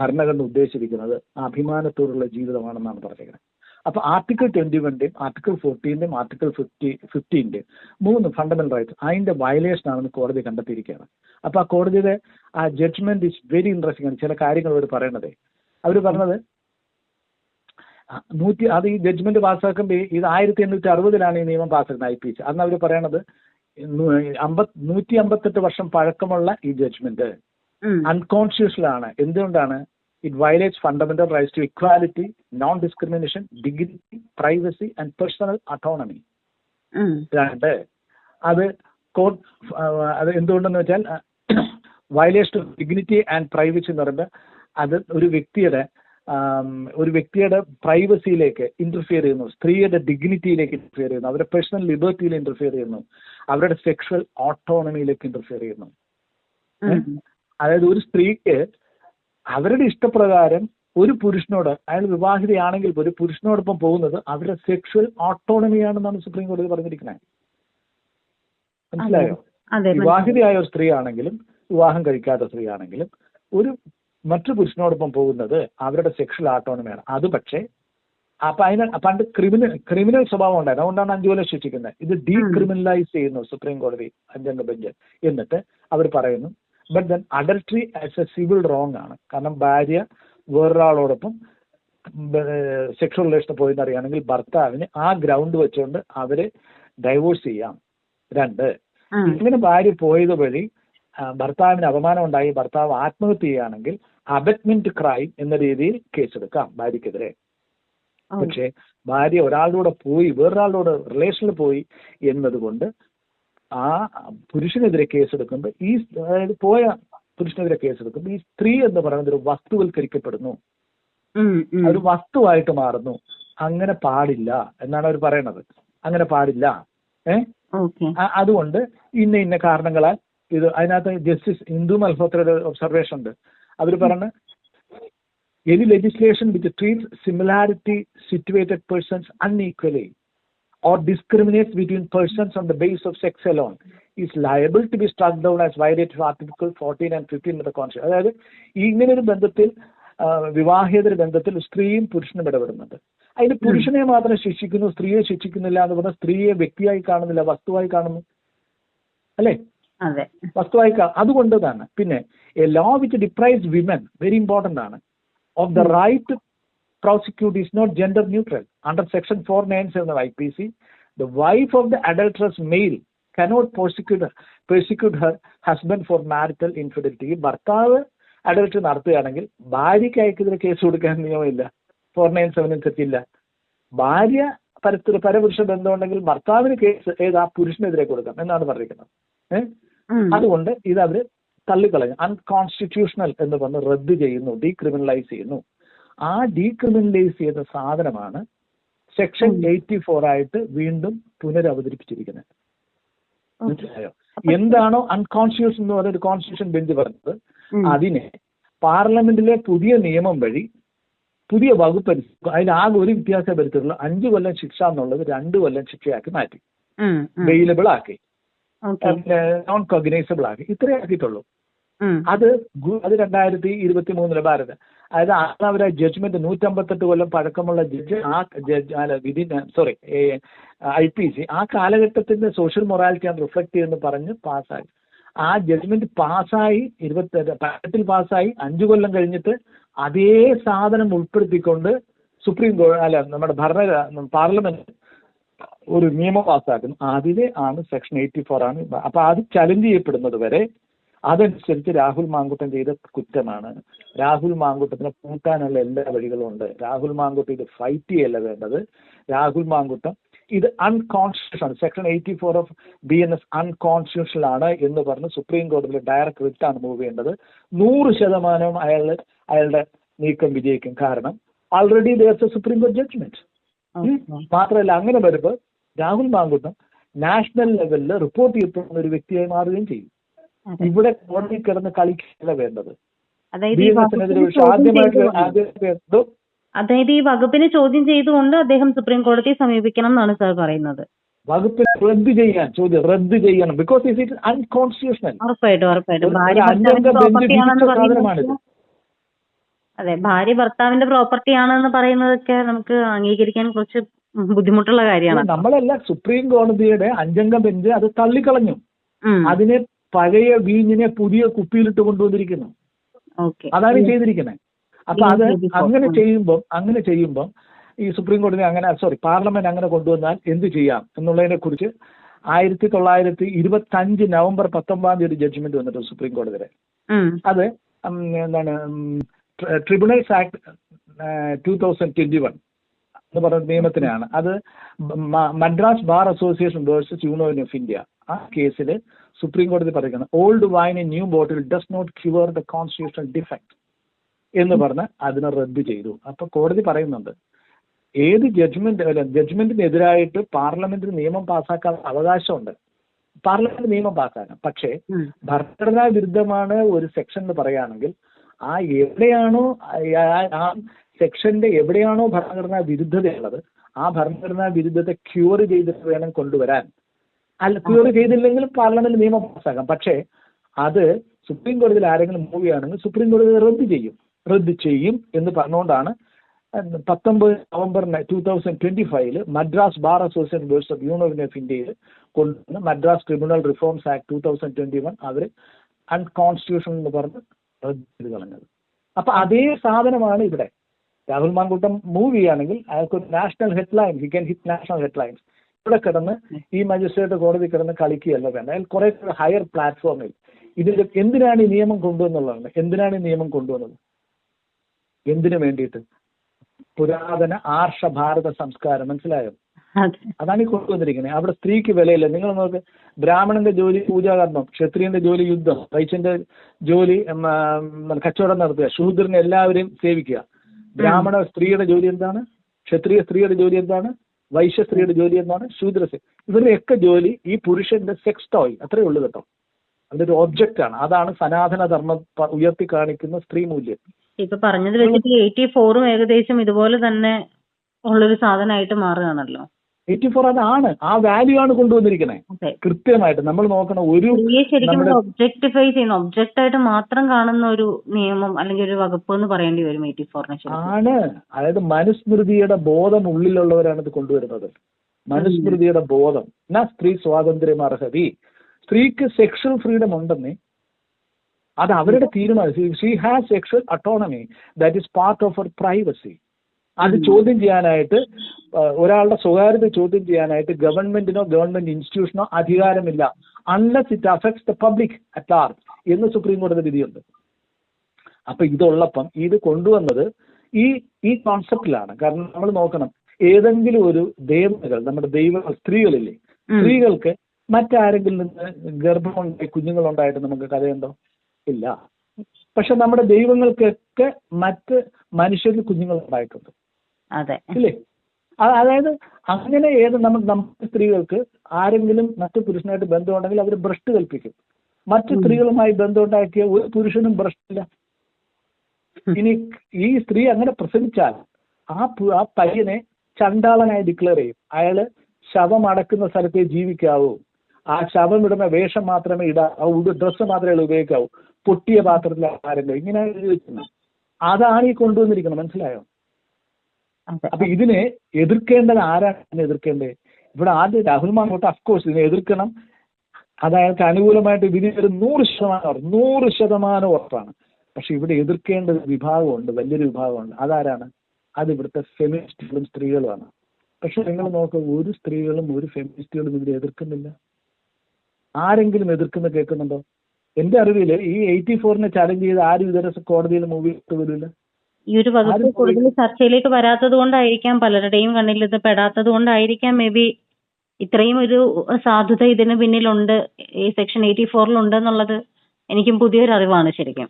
ഭരണഘടന ഉദ്ദേശിച്ചിരിക്കുന്നത്. അഭിമാനത്തോടുള്ള ജീവിതമാണെന്നാണ് പറഞ്ഞിരിക്കുന്നത്. അപ്പൊ ആർട്ടിക്കിൾ ട്വന്റി വണ്ണിന്റെയും ആർട്ടിക്കിൾ ഫോർട്ടീന്റെയും ആർട്ടിക്കിൾ ഫിഫ്റ്റി ഫിഫ്റ്റീന്റെ മൂന്ന് ഫണ്ടമെന്റൽ റൈറ്റ്സ് അതിന്റെ വയലേഷൻ ആണെന്ന് കോടതി കണ്ടെത്തിയിരിക്കുകയാണ്. അപ്പൊ ആ കോടതിയുടെ ആ ജഡ്ജ്മെന്റ് ഇസ് വെരി ഇൻട്രസ്റ്റിംഗ് ആണ്. ചില കാര്യങ്ങൾ അവർ പറയണത്. അവർ പറഞ്ഞത് നൂറ്റി അത് ഈ ജഡ്ജ്മെന്റ് പാസ്സാക്കുമ്പോൾ ഇത് ആയിരത്തി എണ്ണൂറ്റി അറുപതിലാണ് ഈ നിയമം പാസ്സാക്കുന്നത് ഐ പി എസ് അന്ന് അവർ പറയണത് അമ്പത് നൂറ്റി അമ്പത്തെട്ട് വർഷം പഴക്കമുള്ള ഈ ജഡ്ജ്മെന്റ് അൺകോൺസ്റ്റിറ്റ്യൂഷണൽ ആണ്. എന്തുകൊണ്ടാണ്? It violates fundamental rights to equality, non discrimination, dignity, privacy, and personal autonomy. രണ്ട് അത് കോഡ് അത് എന്തുകൊണ്ടെന്ന് വെച്ചാൽ violation of dignity and privacy എന്ന് പറയുമ്പോൾ അത് ഒരു വ്യക്തിയുടെ ഒരു വ്യക്തിയുടെ പ്രൈവസിയിലേക്ക് ഇന്റർഫിയർ ചെയ്യുന്നു. സ്ത്രീയുടെ ഡിഗ്നിറ്റിയിലേക്ക് ഇന്റർഫിയർ ചെയ്യുന്നു. അവരുടെ പേഴ്സണൽ ലിബർട്ടിയിൽ ഇന്റർഫിയർ ചെയ്യുന്നു. അവരുടെ സെക്ഷൽ ഓട്ടോണമിയിലേക്ക് ഇന്റർഫിയർ ചെയ്യുന്നു. അതായത് ഒരു സ്ത്രീക്ക് അവരുടെ ഇഷ്ടപ്രകാരം ഒരു പുരുഷനോട് അയാൾ വിവാഹിതയാണെങ്കിൽ ഒരു പുരുഷനോടൊപ്പം പോകുന്നത് അവരുടെ സെക്ഷൽ ഓട്ടോണമിയാണെന്നാണ് സുപ്രീം കോടതി പറഞ്ഞിരിക്കുന്നത്. മനസ്സിലായോ? വിവാഹിതയായ ഒരു സ്ത്രീ ആണെങ്കിലും വിവാഹം കഴിക്കാത്ത സ്ത്രീ ആണെങ്കിലും ഒരു മറ്റു പുരുഷനോടൊപ്പം പോകുന്നത് അവരുടെ സെക്ഷൽ ഓട്ടോണമിയാണ് അത് പക്ഷേ അപ്പൊ അതിന് പണ്ട് ക്രിമിനൽ ക്രിമിനൽ സ്വഭാവം ഉണ്ടായിരുന്നു. അതുകൊണ്ടാണ് അഞ്ചു കൊല്ലം ശിക്ഷിക്കുന്നത്. ഇത് ഡീക്രിമിനലൈസ് ചെയ്യുന്നു സുപ്രീം കോടതി അഞ്ചംഗ ബെഞ്ച്. എന്നിട്ട് അവർ പറയുന്നു but then adultery as a civil wrong ആണ്. കാരണം ഭാര്യ വേറൊരാളോടൊപ്പം സെക്ഷൽ റിലേഷൻ പോയി അറിയുകയാണെങ്കിൽ ഭർത്താവിന് ആ ഗ്രൗണ്ട് വെച്ചുകൊണ്ട് അവരെ ഡൈവോഴ്സ് ചെയ്യാം. രണ്ട് ഇങ്ങനെ ഭാര്യ പോയത് വഴി ഭർത്താവിന് അപമാനം ഉണ്ടായി ഭർത്താവ് ആത്മഹത്യ ചെയ്യുകയാണെങ്കിൽ അബറ്റ്മെന്റ് ക്രൈം എന്ന രീതിയിൽ കേസെടുക്കാം ഭാര്യക്കെതിരെ. പക്ഷേ ഭാര്യ ഒരാളുടെ കൂടെ പോയി വേറൊരാളുടെ റിലേഷനിൽ പോയി എന്നതുകൊണ്ട് ആ പുരുഷനെതിരെ കേസെടുക്കുമ്പോൾ ഈ അതായത് പോയ പുരുഷനെതിരെ കേസെടുക്കുമ്പോൾ ഈ സ്ത്രീ എന്ന് പറയുന്നത് ഒരു വസ്തുവൽക്കരിക്കപ്പെടുന്നു. ഒരു വസ്തുവായിട്ട് മാറുന്നു. അങ്ങനെ പാടില്ല എന്നാണ് അവർ പറയണത്. അങ്ങനെ പാടില്ല. ഏഹ് അതുകൊണ്ട് ഇന്ന ഇന്ന കാരണങ്ങളാൽ ഇത് അതിനകത്ത് ജസ്റ്റിസ് ഇന്ദു മൽഹോത്രയുടെ ഒബ്സർവേഷൻ ഉണ്ട്. അവർ പറഞ്ഞ any legislation with treat similarity situated persons unequally or discriminates between persons on the basis of sex alone is liable to be struck down as violated Article 14 and 15 of the Constitution. അതായത് ഇങ്ങനെ ഒരു ബന്ധത്തിൽ വിവാഹേതര ബന്ധത്തിൽ സ്ത്രീയും പുരുഷനും ഇടപെടുന്നുണ്ട്. അതിന് പുരുഷനെ മാത്രം ശിക്ഷിക്കുന്നു സ്ത്രീയെ ശിക്ഷിക്കുന്നില്ല എന്ന് പറഞ്ഞാൽ സ്ത്രീയെ വ്യക്തിയായി കാണുന്നില്ല വസ്തുവായി കാണുന്നു. അല്ലേ? വസ്തുവായി അതുകൊണ്ട് തന്നെ പിന്നെ a law which deprives women very important ആണ് of the right gender neutral under section four nine seven I P C the wife of the adulterous male cannot prosecute prosecute her husband for marital infidelity ഈ ഭർത്താവ് അഡൾട്ട് നടത്തുകയാണെങ്കിൽ ഭാര്യയ്ക്ക് അയക്കെതിരെ കേസ് കൊടുക്കാൻ നിയമമില്ല. ഫോർ നയൻ സെവൻ അനുസരിച്ചില്ല ഭാര്യ പരത്തിൽ പരപുരുഷ ബന്ധമുണ്ടെങ്കിൽ ഭർത്താവിന് കേസ് ഏത്? ആ പുരുഷനെതിരെ കൊടുക്കാം എന്നാണ് പറഞ്ഞിരിക്കുന്നത്. അതുകൊണ്ട് ഇത് അവർ തള്ളിക്കളഞ്ഞു. അൺകോൺസ്റ്റിറ്റ്യൂഷണൽ എന്ന് പറഞ്ഞ് റദ്ദ് ചെയ്യുന്നു ഡീക്രിമിനലൈസ് ചെയ്യുന്നു. ആ ഡീക്രിമിനലൈസ് ചെയ്ത സാധനമാണ് സെക്ഷൻ എയ്റ്റി ഫോർ ആയിട്ട് വീണ്ടും പുനരവതരിപ്പിച്ചിരിക്കുന്നത്. മനസ്സിലായോ? എന്താണോ അൺകോൺസ്റ്റിറ്റ്യൂഷൻ എന്ന് പറഞ്ഞ ഒരു കോൺസ്റ്റിറ്റ്യൂഷൻ ബെഞ്ച് പറഞ്ഞത് അതിനെ പാർലമെന്റിലെ പുതിയ നിയമം വഴി പുതിയ വകുപ്പ് അതിനാകെ ഒരു വ്യത്യാസം വരുത്തിയിട്ടുള്ളൂ അഞ്ചു കൊല്ലം ശിക്ഷ എന്നുള്ളത് രണ്ടു കൊല്ലം ശിക്ഷയാക്കി മാറ്റി. വെയിലബിൾ ആക്കി. നോൺ കോഗ്നൈസബിൾ ആക്കി. ഇത്രേ ആക്കിയിട്ടുള്ളൂ. അത് അത് രണ്ടായിരത്തി ഇരുപത്തി മൂന്നിലെ ഭാരത്. അതായത് അന്ന് അവരെ ജഡ്ജ്മെന്റ് നൂറ്റമ്പത്തെട്ട് കൊല്ലം പഴക്കമുള്ള ജഡ്ജ് ആ ജഡ്ജ് അല്ല വിധി സോറി ഐ പി സി ആ കാലഘട്ടത്തിന്റെ സോഷ്യൽ മൊറാലിറ്റി ആണ് റിഫ്ലക്ട് ചെയ്യുമെന്ന് പറഞ്ഞ് പാസ്സായി. ആ ജഡ്ജ്മെന്റ് പാസ്സായി ഇരുപത്തി പത്തിൽ പാസ്സായി അഞ്ചു കൊല്ലം കഴിഞ്ഞിട്ട് അതേ സാധനം ഉൾപ്പെടുത്തിക്കൊണ്ട് സുപ്രീം കോടതി അല്ല നമ്മുടെ ഭരണ പാർലമെന്റ് ഒരു നിയമം പാസ്സാക്കുന്നു. അതിലെ ആണ് സെക്ഷൻ എയ്റ്റി ഫോർ ആണ്. അപ്പൊ അത് ചലഞ്ച് ചെയ്യപ്പെടുന്നത് വരെ അതനുസരിച്ച് രാഹുൽ മാങ്കുട്ടൻ ചെയ്ത കുറ്റമാണ്. രാഹുൽ മാങ്കുട്ടത്തിനെ പൂട്ടാനുള്ള എല്ലാ വഴികളും ഉണ്ട്. രാഹുൽ മാങ്കുട്ടം ഇത് ഫൈറ്റ് ചെയ്യല്ല വേണ്ടത്. രാഹുൽ മാങ്കുട്ടം ഇത് അൺകോൺസ്റ്റിറ്റ്യൂഷൻ ആണ്. Section eighty four of B N S unconstitutional ആണ് എന്ന് പറഞ്ഞ് സുപ്രീം കോടതിയിൽ ഡയറക്റ്റ് ആണ് മൂവ് ചെയ്യേണ്ടത്. നൂറ് ശതമാനവും അയാൾ അയാളുടെ നീക്കം വിജയിക്കും. കാരണം ഓൾറെഡി ദേർസ് എ സുപ്രീം കോടതി ജഡ്ജ്മെന്റ്. മാത്രമല്ല അങ്ങനെ വരുമ്പോൾ രാഹുൽ മാങ്കുട്ടം നാഷണൽ ലെവലിൽ റിപ്പോർട്ട് ചെയ്യപ്പെടുന്ന ഒരു വ്യക്തിയായി മാറുകയും ചെയ്യും. ഇവിടെ കോടതി കിടന്ന് കളിക്കല്ല വേണ്ടത്. അതായത് ഈ വകുപ്പിനെ ചോദ്യം ചെയ്തുകൊണ്ട് അതായത് ഈ വകുപ്പിനെ ചോദ്യം ചെയ്തുകൊണ്ട് അദ്ദേഹം സുപ്രീം കോടതിയെ സമീപിക്കണം എന്നാണ് സർ പറയുന്നത്. വകുപ്പിനെ റദ്ദ് ചെയ്യാൻ ചോദ്യം റദ്ദ് ചെയ്യണം. ബിക്കോസ് ഇറ്റ് ഇസ് അൺകോൺസ്റ്റിറ്റ്യൂഷണൽ ഉറപ്പായിട്ടും ഉറപ്പായിട്ടും. അതെ ഭാര്യ ഭർത്താവിന്റെ പ്രോപ്പർട്ടി ആണെന്ന് പറയുന്നതൊക്കെ നമുക്ക് അംഗീകരിക്കാൻ കുറച്ച് ബുദ്ധിമുട്ടുള്ള കാര്യമാണ്. നമ്മളല്ല സുപ്രീം കോടതിയുടെ അഞ്ചംഗ ബെഞ്ച് അത് തള്ളിക്കളഞ്ഞു. അതിനെ പഴയ വീഞ്ഞിനെ പുതിയ കുപ്പിയിലിട്ട് കൊണ്ടുവന്നിരിക്കുന്നു. അതാണ് ചെയ്തിരിക്കുന്നത് അപ്പൊ അത് അങ്ങനെ ചെയ്യുമ്പം ചെയ്യുമ്പോൾ അങ്ങനെ ചെയ്യുമ്പോൾ ഈ സുപ്രീം കോടതി അങ്ങനെ സോറി പാർലമെന്റ് അങ്ങനെ കൊണ്ടുവന്നാൽ എന്ത് ചെയ്യാം എന്നുള്ളതിനെ കുറിച്ച് ആയിരത്തി തൊള്ളായിരത്തി ഇരുപത്തി അഞ്ച് നവംബർ പത്തൊമ്പതാം തീയതി ജഡ്ജ്മെന്റ് വന്നിട്ട് സുപ്രീം കോടതിയുടെ. വരെ അത് എന്താണ് tribunals act two thousand twenty one. എന്ന് പറഞ്ഞ നിയമത്തിനാണ്. അത് Madras bar association versus union of India ആ കേസിൽ സുപ്രീം കോടതി പറയുന്നത് old wine in new bottle does not cure the constitutional defect എന്ന് പറഞ്ഞ് അതിനെ റദ്ദ് ചെയ്തു. അപ്പൊ കോടതി പറയുന്നുണ്ട് ഏത് ജഡ്ജ്മെന്റ് അല്ല ജഡ്ജ്മെന്റിനെതിരായിട്ട് പാർലമെന്റിന് നിയമം പാസ്സാക്കാൻ അവകാശമുണ്ട്. പാർലമെന്റ് നിയമം പാസ്സാക്കാം പക്ഷേ ഭരണഘടനാ വിരുദ്ധമാണ് ഒരു സെക്ഷൻ എന്ന് പറയുകയാണെങ്കിൽ ആ എവിടെയാണോ ആ സെക്ഷന്റെ എവിടെയാണോ ഭരണഘടനാ വിരുദ്ധതയുള്ളത് ആ ഭരണഘടനാ വിരുദ്ധത ക്യൂർ ചെയ്തിട്ട് വേണം കൊണ്ടുവരാൻ. അല്ല ക്യൂർ ചെയ്തില്ലെങ്കിൽ പാർലമെന്റ് നിയമം പാസ്സാക്കാം പക്ഷേ അത് സുപ്രീം കോടതിയിൽ ആരെങ്കിലും മൂവ് ചെയ്യുകയാണെങ്കിൽ സുപ്രീം കോടതി റദ്ദ് ചെയ്യും. റദ്ദ് ചെയ്യും എന്ന് പറഞ്ഞുകൊണ്ടാണ് പത്തൊമ്പത് നവംബർ ടൂ തൗസൻഡ് ട്വന്റി ഫൈവിൽ Madras bar association versus of union of ഇന്ത്യയിൽ കൊണ്ടുവന്ന് Madras criminal reforms act two thousand twenty one അവർ അൺകോൺസ്റ്റിറ്റ്യൂഷൻ എന്ന് പറഞ്ഞ് റദ്ദ് ചെയ്ത് കളഞ്ഞത്. അപ്പൊ അതേ സാധനമാണ് ഇവിടെ. രാഹുൽ മാങ്കൂട്ടം മൂവ് ചെയ്യുകയാണെങ്കിൽ അയാൾക്ക് ഒരു national headlines he can hit national headlines ഇവിടെ കിടന്ന് ഈ മജിസ്ട്രേറ്റ് കോടതി കിടന്ന് കളിക്കുകയല്ല വേണ്ട അയാൾ കുറെ ഹയർ പ്ലാറ്റ്ഫോമിൽ ഇതിന്റെ എന്തിനാണ് ഈ നിയമം കൊണ്ടുവന്നുള്ളതാണ് എന്തിനാണ് ഈ നിയമം കൊണ്ടുവന്നത്? എന്തിനു വേണ്ടിയിട്ട്? പുരാതന ആർഷ ഭാരത സംസ്കാരം. മനസ്സിലായോ? അതാണ് ഈ കൊണ്ടുവന്നിരിക്കുന്നത്. അവിടെ സ്ത്രീക്ക് വിലയില്ല. നിങ്ങൾ നോക്ക് ബ്രാഹ്മണന്റെ ജോലി പൂജാകർമ്മം ക്ഷത്രിയന്റെ ജോലി യുദ്ധം വൈശ്യന്റെ ജോലി കച്ചവടം നടത്തുക ശൂദ്രനെ എല്ലാവരെയും സേവിക്കുക. ബ്രാഹ്മണ സ്ത്രീയുടെ ജോലി എന്താണ്? ക്ഷത്രിയ സ്ത്രീയുടെ ജോലി എന്താണ്? വൈശ്യ സ്ത്രീയുടെ ജോലി എന്താണ്? ശൂദ്ര സ്ത്രീ ഇവരുടെയൊക്കെ ജോലി ഈ പുരുഷന്റെ സെക്സ് ടോയ് അത്രേ ഉള്ളൂ കേട്ടോ. അതിന്റെ ഒരു ഒബ്ജക്റ്റ് ആണ്. അതാണ് സനാതന ധർമ്മം ഉയർത്തി കാണിക്കുന്ന സ്ത്രീ മൂല്യം. ഇപ്പൊ പറഞ്ഞത് വെച്ചിട്ട് എയ്റ്റി ഫോറും ഏകദേശം ഇതുപോലെ തന്നെ ഉള്ളൊരു സാധനമായിട്ട് മാറുകയാണല്ലോ. എയ്റ്റി ഫോർ അതാണ് ആ വാല്യൂ ആണ് കൊണ്ടുവന്നിരിക്കുന്നത് കൃത്യമായിട്ട് നമ്മൾ നോക്കണ ഒരു ഒബ്ജക്ടിഫൈ ചെയ്യുന്ന ഒബ്ജക്റ്റ് ആയിട്ട് മാത്രം കാണുന്ന ഒരു നിയമം അല്ലെങ്കിൽ ഒരു വകുപ്പ് എന്ന് പറയേണ്ടി വരും എയ്റ്റി ഫോറിനെ ആണ്. അതായത് മനുസ്മൃതിയുടെ ബോധം ഉള്ളിലുള്ളവരാണ് ഇത് കൊണ്ടുവരുന്നത്. മനുസ്മൃതിയുടെ ബോധം. എന്നാ സ്ത്രീ സ്വാതന്ത്ര്യം അർഹതി സ്ത്രീക്ക് സെക്ഷൽ ഫ്രീഡം ഉണ്ടെന്നേ അത് അവരുടെ തീരുമാനം. She has sexual autonomy that is part of our privacy അത് ചോദ്യം ചെയ്യാനായിട്ട് ഒരാളുടെ സ്വകാര്യത ചോദ്യം ചെയ്യാനായിട്ട് ഗവൺമെന്റിനോ ഗവൺമെന്റ് ഇൻസ്റ്റിറ്റ്യൂഷനോ അധികാരമില്ല. Unless it affects the public at large എന്ന് സുപ്രീം കോടതി വിധിയുണ്ട്. അപ്പൊ ഇതുള്ളപ്പം ഇത് കൊണ്ടുവന്നത് ഈ ഈ കോൺസെപ്റ്റിലാണ് കാരണം നമ്മൾ നോക്കണം ഏതെങ്കിലും ഒരു ദേവതകൾ നമ്മുടെ ദൈവ സ്ത്രീകളില്ലേ. സ്ത്രീകൾക്ക് മറ്റാരെങ്കിലും നിന്ന് ഗർഭമുണ്ടായി കുഞ്ഞുങ്ങളുണ്ടായിട്ട് നമുക്ക് കഥയുണ്ടോ? ഇല്ല. പക്ഷെ നമ്മുടെ ദൈവങ്ങൾക്കൊക്കെ മറ്റ് മനുഷ്യരിൽ കുഞ്ഞുങ്ങൾ ഉണ്ടായിട്ടുണ്ട് അതെ ഇല്ലേ? അതായത് അങ്ങനെ ഏത് നമ്മൾ നമ്മുടെ സ്ത്രീകൾക്ക് ആരെങ്കിലും മറ്റു പുരുഷനായിട്ട് ബന്ധമുണ്ടെങ്കിൽ അവർ ഭ്രഷ്ട് കൽപ്പിക്കും. മറ്റു സ്ത്രീകളുമായി ബന്ധമുണ്ടാക്കിയ ഒരു പുരുഷനും ഭ്രഷ്ടില്ല. ഇനി ഈ സ്ത്രീ അങ്ങനെ പ്രസവിച്ചാൽ ആ ആ പയ്യനെ ചണ്ടാളനായി ഡിക്ലെയർ ചെയ്യും. അയാൾ ശവം അടക്കുന്ന സ്ഥലത്തെ ജീവിക്കാവൂ. ആ ശവം ഇടുന്ന വേഷം മാത്രമേ ഇടാ ആ ഡ്രസ്സ് മാത്രമേ അയാൾ ഉപയോഗിക്കാവൂ. പൊട്ടിയ പാത്രത്തിൽ ആഹാരം ഇങ്ങനെ അതാണ് ഈ കൊണ്ടുവന്നിരിക്കുന്നത്. മനസ്സിലായോ? അപ്പൊ ഇതിനെ എതിർക്കേണ്ടത് ആരാണ് എതിർക്കേണ്ടത്? ഇവിടെ ആദ്യം രാഹുൽ മാങ്കോട്ട് അഫ്കോഴ്സ് ഇതിനെ എതിർക്കണം. അതായത് അനുകൂലമായിട്ട് വിധി ഒരു നൂറ് ശതമാനം ഉറപ്പ് നൂറ് ശതമാനം ഉറപ്പാണ്. പക്ഷെ ഇവിടെ എതിർക്കേണ്ട ഒരു വിഭാഗമുണ്ട് വലിയൊരു വിഭാഗമുണ്ട്. അതാരാണ്? അത് ഇവിടുത്തെ ഫെമിനിസ്റ്റുകളും സ്ത്രീകളുമാണ്. പക്ഷെ നിങ്ങൾ നോക്കുക ഒരു സ്ത്രീകളും ഒരു ഫെമിനിസ്റ്റുകളും ഇതിനെ എതിർക്കുന്നില്ല. ആരെങ്കിലും എതിർക്കുന്ന കേൾക്കുന്നുണ്ടോ? എന്റെ അറിവിൽ ഈ എയ്റ്റി ഫോറിനെ ചലഞ്ച് ചെയ്ത് ആരും ഇതുവരെ കോടതിയിൽ മൂവി വരില്ല. ഈ ഒരു വകുപ്പ് കൂടുതൽ ചർച്ചയിലേക്ക് വരാത്തത് കൊണ്ടായിരിക്കാം പലരുടെയും കണ്ണിൽ ഇത് പെടാത്തത് കൊണ്ടായിരിക്കാം. മേ ബി ഇത്രയും ഒരു സാധുത ഇതിന് പിന്നിലുണ്ട്. ഈ സെക്ഷൻ എയ്റ്റി ഫോറിൽ ഉണ്ട് എന്നുള്ളത് എനിക്കും പുതിയൊരു അറിവാണ് ശരിക്കും.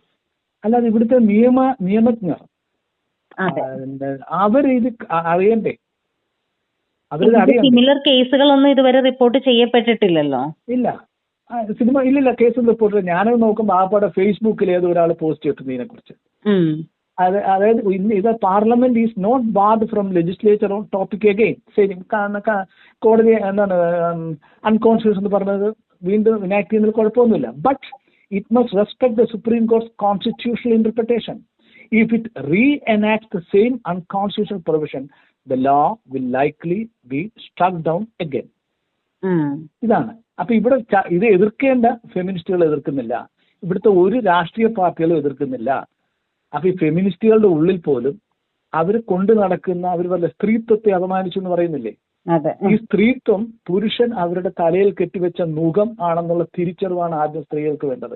അല്ലാതെ ഇവിടുത്തെ നിയമ നിയമജ്ഞർ. അവരിത് അറിയണ്ടേ? സിമിലർ കേസുകളൊന്നും ഇതുവരെ റിപ്പോർട്ട് ചെയ്യപ്പെട്ടിട്ടില്ലല്ലോ? ഇല്ല. സിനിമ ഇല്ലില്ല കേസ് റിപ്പോർട്ട്. ഞാനത് നോക്കുമ്പോൾ ആപ്പാടെ ഫേസ്ബുക്കിൽ ഏതോ ഒരാൾ പോസ്റ്റ് ചെയ്തിട്ടുണ്ട് ഇതിനെ കുറിച്ച്. അത് അതായത് ഇന്ന് ഇത് parliament is not barred from legislature on topic again ശരി കോടതി എന്താണ് അൺകോൺസ്റ്റിറ്റ്യൂഷൻ എന്ന് പറഞ്ഞത് വീണ്ടും ഇനാക്ട് ചെയ്യുന്നതിൽ കുഴപ്പമൊന്നുമില്ല. But it must respect the supreme court's constitutional interpretation if it reenact the same unconstitutional provision the law will likely be struck down again. ഇതാണ്. അപ്പൊ ഇവിടെ ഇത് എതിർക്കേണ്ട ഫെമിനിസ്റ്റുകൾ എതിർക്കുന്നില്ല. ഇവിടുത്തെ ഒരു രാഷ്ട്രീയ പാർട്ടികളും എതിർക്കുന്നില്ല. അപ്പൊ ഈ ഫെമിനിസ്റ്റുകളുടെ ഉള്ളിൽ പോലും അവർ കൊണ്ടു നടക്കുന്ന അവർ വല്ല സ്ത്രീത്വത്തെ അപമാനിച്ചു എന്ന് പറയുന്നില്ലേ? ഈ സ്ത്രീത്വം പുരുഷൻ അവരുടെ തലയിൽ കെട്ടിവെച്ച നുഖം ആണെന്നുള്ള തിരിച്ചറിവാണ് ആദ്യം സ്ത്രീകൾക്ക് വേണ്ടത്.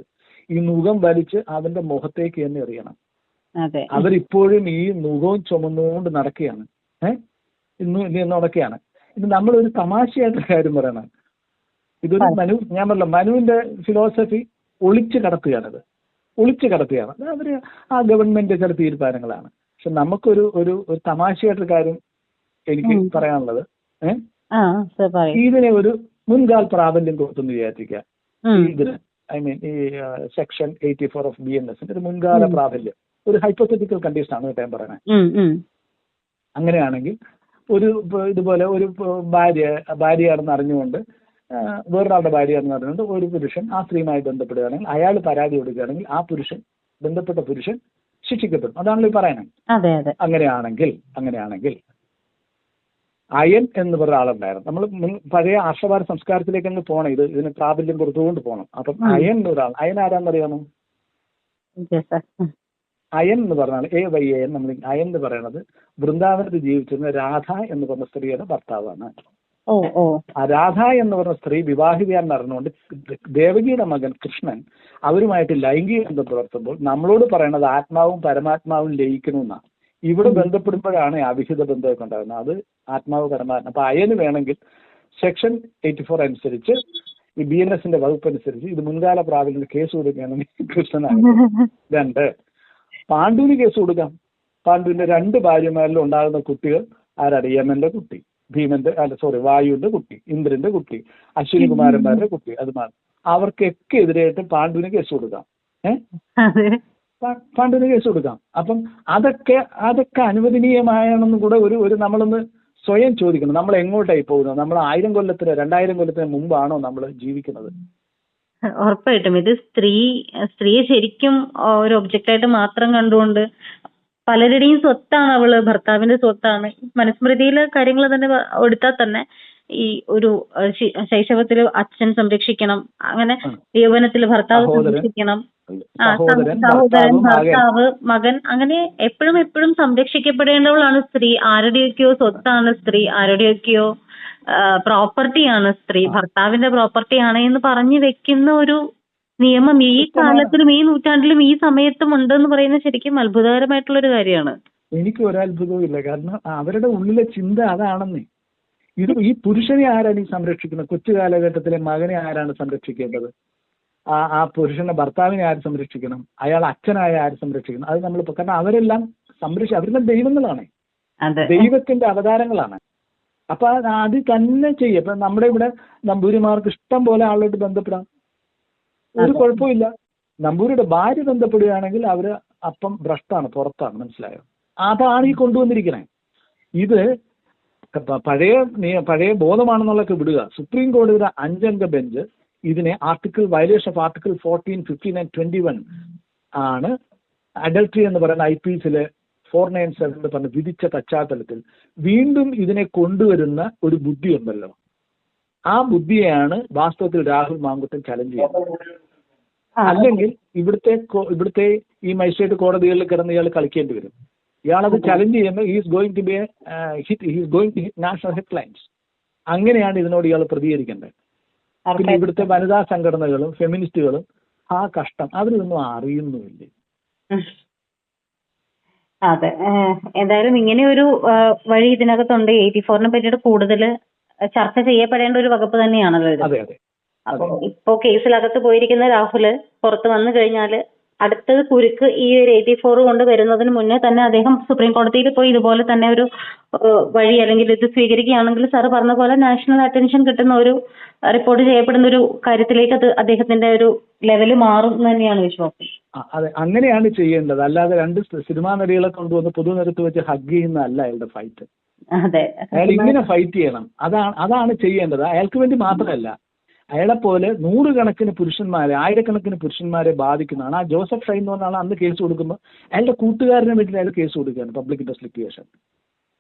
ഈ നുഖം വലിച്ച് അവന്റെ മുഖത്തേക്ക് തന്നെ എറിയണം. അവരിപ്പോഴും ഈ മുഖവും ചുമന്നുകൊണ്ട് നടക്കുകയാണ്. ഏഹ് ഇന്ന് ഇനി നടക്കുകയാണ്. ഇത് നമ്മളൊരു തമാശയായിട്ട് കാര്യം പറയണം. ഇതൊരു മനു ഞാൻ പറഞ്ഞ മനുവിന്റെ ഫിലോസഫി ഒളിച്ചു കടത്തുകയാണിത്. ഒളിച്ചു കടത്തുകയാണ്. അത് അവർ ആ ഗവൺമെന്റ് ചില തീരുമാനങ്ങളാണ്. പക്ഷെ നമുക്കൊരു ഒരു ഒരു തമാശയായിട്ടൊരു കാര്യം എനിക്ക്. പറയാനുള്ളത്. ഇതിനെ ഒരു മുൻകാൽ പ്രാബല്യം കൊടുത്തെന്ന് വിചാരിക്കുക. ഇതിന് ഐ മീൻ ഈ section eighty four of B N എസിന്റെ ഒരു മുൻകാല പ്രാബല്യം. ഒരു ഹൈപ്പോത്തറ്റിക്കൽ കണ്ടീഷൻ ആണ് കേട്ടോ ഞാൻ പറയുന്നത്. അങ്ങനെയാണെങ്കിൽ ഒരു ഇതുപോലെ ഒരു ഭാര്യ ഭാര്യയാണെന്ന് അറിഞ്ഞുകൊണ്ട് ആ, ഭാര്യ എന്ന് പറയുന്നത് ഒരു പുരുഷൻ ആ സ്ത്രീയുമായി ബന്ധപ്പെടുകയാണെങ്കിൽ അയാൾ പരാതി കൊടുക്കുകയാണെങ്കിൽ ആ പുരുഷൻ ബന്ധപ്പെട്ട പുരുഷൻ ശിക്ഷിക്കപ്പെടും. അതാണല്ലോ പറയുന്നത് അങ്ങനെയാണെങ്കിൽ അങ്ങനെയാണെങ്കിൽ അയൻ എന്ന് പറഞ്ഞ ആളുണ്ടായിരുന്നു. നമ്മൾ പഴയ ആർഷഭാര സംസ്കാരത്തിലേക്ക് അങ്ങ് പോകണം ഇത് ഇതിന് പ്രാബല്യം കൊടുത്തുകൊണ്ട് പോകണം അപ്പം അയൻ എന്ന് ഒരാൾ അയൻ ആരാന്നറിയാമോ അയൻ എന്ന് പറഞ്ഞാൽ എ വൈ എ എൻ നമ്മൾ അയൻ എന്ന് പറയുന്നത് വൃന്ദാവനത്തിൽ ജീവിച്ചിരുന്ന രാധ എന്ന് പറഞ്ഞ സ്ത്രീയുടെ ഭർത്താവാണ്. ഓ രാധ എന്ന് പറഞ്ഞ സ്ത്രീ വിവാഹിതയാണെന്ന് അറിഞ്ഞുകൊണ്ട് ദേവകിയുടെ മകൻ കൃഷ്ണൻ അവരുമായിട്ട് ലൈംഗിക ബന്ധം പുലർത്തുമ്പോൾ നമ്മളോട് പറയണത് ആത്മാവും പരമാത്മാവും ലയിക്കണമെന്നാണ് ഇവിടെ ബന്ധപ്പെടുമ്പോഴാണ് അവിഹിത ബന്ധമൊക്കെ ഉണ്ടാകുന്നത്. അത് ആത്മാവ് പരമാത്മ. അപ്പൊ അയന് വേണമെങ്കിൽ സെക്ഷൻ എയ്റ്റി ഫോർ അനുസരിച്ച് ഈ ബി എൻ എസിന്റെ വകുപ്പ് അനുസരിച്ച് ഇത് മുൻകാല പ്രാബല്യത്തിൽ കേസ് കൊടുക്കുകയാണെങ്കിൽ കൃഷ്ണനാണ്. രണ്ട് പാണ്ഡുവിന് കേസ് കൊടുക്കാം. പാണ്ഡുവിന്റെ രണ്ട് ഭാര്യമാരിലും ഉണ്ടാകുന്ന കുട്ടികൾ ആരാണ്? യമന്റെ കുട്ടി. ഭീമന്റെ അല്ല സോറി വായുവിന്റെ കുട്ടി ഇന്ദ്രന്റെ കുട്ടി അശ്വിനി കുമാരന്മാരുടെ കുട്ടി അതുമാണ് അവർക്കൊക്കെ എതിരായിട്ട് പാണ്ഡുവിന് കേസ് കൊടുക്കാം. ഏഹ് അതെ. പാണ്ഡുവിന് കേസ് കൊടുക്കാം. അപ്പം അതൊക്കെ അതൊക്കെ അനുവദനീയമായാണെന്ന് കൂടെ ഒരു ഒരു നമ്മളൊന്ന് സ്വയം ചോദിക്കണം. നമ്മൾ എങ്ങോട്ടായി പോകുന്നത്? നമ്മൾ ആയിരം കൊല്ലത്തിന് രണ്ടായിരം കൊല്ലത്തിന് മുമ്പാണോ നമ്മൾ ജീവിക്കുന്നത്? ഉറപ്പായിട്ടും. ഇത് സ്ത്രീ സ്ത്രീയെ ശരിക്കും ഒരു ഒബ്ജക്റ്റ് ആയിട്ട് മാത്രം കണ്ടുകൊണ്ട് പലരുടെയും സ്വത്താണ് അവൾ ഭർത്താവിന്റെ സ്വത്താണ്. മനുസ്മൃതിയിലെ കാര്യങ്ങൾ തന്നെ എടുത്താൽ തന്നെ ഈ ഒരു ശൈശവത്തിൽ ശൈശവത്തിൽ അച്ഛൻ സംരക്ഷിക്കണം അങ്ങനെ യൗവനത്തിൽ യൗവനത്തിൽ ഭർത്താവ് സംരക്ഷിക്കണം. ആ, സഹോദരൻ ഭർത്താവ് മകൻ. അങ്ങനെ എപ്പോഴും എപ്പോഴും സംരക്ഷിക്കപ്പെടേണ്ടവളാണ് സ്ത്രീ. ആരുടെയൊക്കെയോ സ്വത്താണ് സ്ത്രീ ആരുടെയൊക്കെയോ പ്രോപ്പർട്ടിയാണ് സ്ത്രീ. ഭർത്താവിന്റെ പ്രോപ്പർട്ടിയാണ് എന്ന് പറഞ്ഞു വെക്കുന്ന ഒരു നിയമം ഈ കാലത്തിലും ഈ നൂറ്റാണ്ടിലും ഈ സമയത്തും ഉണ്ടെന്ന് പറയുന്നത് ശരിക്കും അത്ഭുതകരമായിട്ടുള്ള ഒരു കാര്യമാണ്. എനിക്ക് ഒരത്ഭുതവും ഇല്ല. കാരണം അവരുടെ ഉള്ളിലെ ചിന്ത അതാണെന്നേ. ഇത് ഈ പുരുഷനെ ആരാണ് ഈ സംരക്ഷിക്കുന്നത്? കൊച്ചു കാലഘട്ടത്തിലെ മകനെ ആരാണ് സംരക്ഷിക്കേണ്ടത്? ആ ആ പുരുഷന്റെ ഭർത്താവിനെ ആര് സംരക്ഷിക്കണം? അയാൾ അച്ഛനായ ആര് സംരക്ഷിക്കണം? അത് നമ്മൾ കാരണം അവരെല്ലാം സംരക്ഷ അവരെല്ലാം ദൈവങ്ങളാണ്. ദൈവത്തിന്റെ അവതാരങ്ങളാണ്. അപ്പൊ അത് അത് തന്നെ ചെയ്യും. ഇപ്പൊ നമ്മുടെ ഇവിടെ നമ്പൂരിമാർക്ക് ഇഷ്ടം പോലെ ആളുമായിട്ട് ബന്ധപ്പെടാം. ഒരു. കുഴപ്പമില്ല. നമ്പൂരിയുടെ ഭാര്യ ബന്ധപ്പെടുകയാണെങ്കിൽ അവർ അപ്പം ഭ്രഷ്ടാണ് പുറത്താണ് മനസ്സിലായോ? അതാണ് ഈ കൊണ്ടുവന്നിരിക്കണേ. ഇത് പഴയ പഴയ ബോധമാണെന്നുള്ളതൊക്കെ വിടുക. സുപ്രീം കോടതിയുടെ അഞ്ചംഗ ബെഞ്ച് ഇതിനെ article violation of article fourteen fifteen and twenty one ആണ് അഡൽട്ടറി എന്ന് പറയുന്ന ഐ പി എസിലെ ഫോർ നയൻ സെവൻ പറഞ്ഞ് വിധിച്ച പശ്ചാത്തലത്തിൽ വീണ്ടും ഇതിനെ കൊണ്ടുവരുന്ന ഒരു ബുദ്ധിയുണ്ടല്ലോ ആ ബുദ്ധിയെയാണ് വാസ്തവത്തിൽ രാഹുൽ മാങ്കുട്ടൻ ചലഞ്ച് ചെയ്യുന്നത്. അല്ലെങ്കിൽ ഇവിടുത്തെ ഇവിടുത്തെ ഈ മജിസ്ട്രേറ്റ് കോടതികളിൽ കിടന്ന് ഇയാൾ കളിക്കേണ്ടി വരും. ഇയാളത് ചലഞ്ച് ചെയ്യുമ്പോൾ is going to be a hit he's going to hit national headlines അങ്ങനെയാണ് ഇതിനോട് ഇയാൾ പ്രതികരിക്കേണ്ടത്. പിന്നെ. ഇവിടുത്തെ വനിതാ സംഘടനകളും ഫെമിനിസ്റ്റുകളും ആ കഷ്ടം അവരിതൊന്നും അറിയുന്നുമില്ല. അതെ. എന്തായാലും ഇങ്ങനെ ഒരു വഴി ഇതിനകത്തുണ്ട്. എയ്റ്റി ഫോറിനെ പറ്റിയിട്ട് കൂടുതൽ ചർച്ച ചെയ്യപ്പെടേണ്ട ഒരു വകുപ്പ് തന്നെയാണല്ലോ ഇത്. അതെ അതെ. അപ്പൊ ഇപ്പോ കേസിലകത്ത് പോയിരിക്കുന്ന രാഹുൽ പുറത്ത് വന്നു കഴിഞ്ഞാൽ അടുത്തത് കുരുക്ക് ഈ ഒരു എയ്റ്റി ഫോർ കൊണ്ട് വരുന്നതിന് മുന്നേ തന്നെ അദ്ദേഹം സുപ്രീം കോടതിയിൽ പോയി ഇതുപോലെ തന്നെ ഒരു വഴി അല്ലെങ്കിൽ ഇത് സ്വീകരിക്കുകയാണെങ്കിൽ സാറ് പറഞ്ഞ പോലെ നാഷണൽ അറ്റൻഷൻ കിട്ടുന്ന ഒരു റിപ്പോർട്ട് ചെയ്യപ്പെടുന്ന ഒരു കാര്യത്തിലേക്ക് അത് അദ്ദേഹത്തിന്റെ ഒരു ലെവൽ മാറും എന്ന് തന്നെയാണ് വിശ്വാസം. അതെ. അങ്ങനെയാണ് ചെയ്യേണ്ടത്. അല്ലാതെ രണ്ട് സിനിമാ നടികളെ കൊണ്ടുവന്ന് പൊതുനിരത്ത് വെച്ച് ഹഗ് ചെയ്യുന്നതല്ല അയാളുടെ ഫൈറ്റ്. അതെ. അയാൾ ഇങ്ങനെ ഫൈറ്റ് ചെയ്യണം. അതാണ് അതാണ് ചെയ്യേണ്ടത്. അയാൾക്ക് വേണ്ടി മാത്രമല്ല. അയാളെ പോലെ നൂറുകണക്കിന് പുരുഷന്മാരെ ആയിരക്കണക്കിന് പുരുഷന്മാരെ ബാധിക്കുന്നതാണ്. ആ ജോസഫ് ഷൈൻ എന്ന് പറഞ്ഞാൽ അന്ന് കേസ് കൊടുക്കുമ്പോൾ അയാളുടെ കൂട്ടുകാരനെ വീട്ടിൽ അയാൾ കേസ് കൊടുക്കുകയാണ് പബ്ലിക് ഇൻട്രസ്റ്റ് ലിക്വിയേഷൻ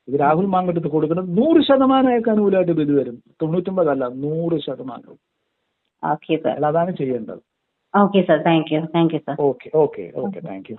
ഇത് രാഹുൽ മാങ്കട്ടത്ത് കൊടുക്കുന്നത് നൂറ് ശതമാനം അയാൾക്ക് അനുകൂലമായിട്ട് ബില്ല് വരും. തൊണ്ണൂറ്റൊമ്പതല്ല നൂറ് ശതമാനവും. അതാണ് ചെയ്യേണ്ടത്. Okay sir thank you thank you sir okay okay okay thank you